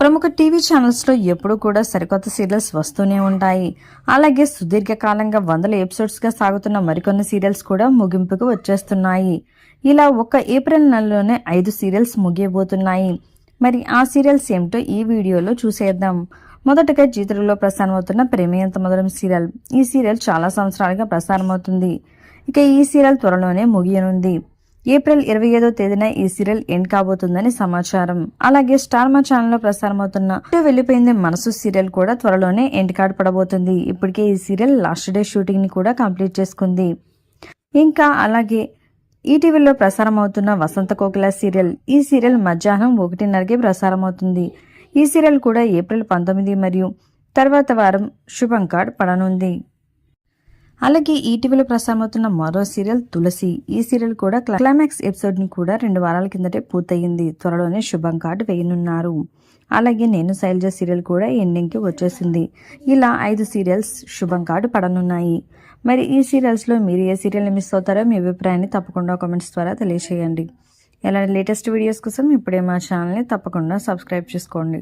ప్రముఖ టీవీ ఛానల్స్లో ఎప్పుడూ కూడా సరికొత్త సీరియల్స్ వస్తూనే ఉంటాయి. అలాగే సుదీర్ఘకాలంగా వందల ఎపిసోడ్స్గా సాగుతున్న మరికొన్ని సీరియల్స్ కూడా ముగింపుకు వచ్చేస్తున్నాయి. ఇలా ఒక్క ఏప్రిల్ నెలలోనే ఐదు సీరియల్స్ ముగియబోతున్నాయి. మరి ఆ సీరియల్స్ ఏమిటో ఈ వీడియోలో చూసేద్దాం. మొదటగా జీతులలో ప్రసారమవుతున్న ప్రేమయంత మధురం సీరియల్. ఈ సీరియల్ చాలా సంవత్సరాలుగా ప్రసారమవుతుంది. ఇక ఈ సీరియల్ త్వరలోనే ముగియనుంది. ఏప్రిల్ ఇరవై ఐదో తేదీన ఈ సీరియల్ ఎండ్ కాబోతుందని సమాచారం. అలాగే స్టార్ మా ఛానల్లో ప్రసారమవుతున్న ఇటు వెళ్ళిపోయింది మనసు సీరియల్ కూడా త్వరలోనే ఎండ్ కార్డ్ పడబోతుంది. ఇప్పటికే ఈ సీరియల్ లాస్ట్ డే షూటింగ్ని కూడా కంప్లీట్ చేసుకుంది. ఇంకా అలాగే ఈటీవీలో ప్రసారం అవుతున్న వసంత కోకిల సీరియల్ ఈ సీరియల్ మధ్యాహ్నం ఒకటిన్నరకే ప్రసారం అవుతుంది ఈ సీరియల్ కూడా ఏప్రిల్ పంతొమ్మిది మరియు తర్వాత వారం శుభం కార్డ్ పడనుంది. అలాగే ఈటీవీలో ప్రసారమవుతున్న మరో సీరియల్ తులసి. ఈ సీరియల్ కూడా క్లైమాక్స్ ఎపిసోడ్ని కూడా రెండు వారాల కిందటే పూర్తయింది. త్వరలోనే శుభం కార్డు వేయనున్నారు. అలాగే నేను శైలజ సీరియల్ కూడా ఎండింగ్కి వచ్చేసింది. ఇలా ఐదు సీరియల్స్ శుభం కార్డు పడనున్నాయి. మరి ఈ సీరియల్స్లో మీరు ఏ సీరియల్ని మిస్ అవుతారో మీ అభిప్రాయాన్ని తప్పకుండా కామెంట్స్ ద్వారా తెలియజేయండి ఇలాంటి లేటెస్ట్ వీడియోస్ కోసం ఇప్పుడే మా ఛానల్ని తప్పకుండా సబ్స్క్రైబ్ చేసుకోండి.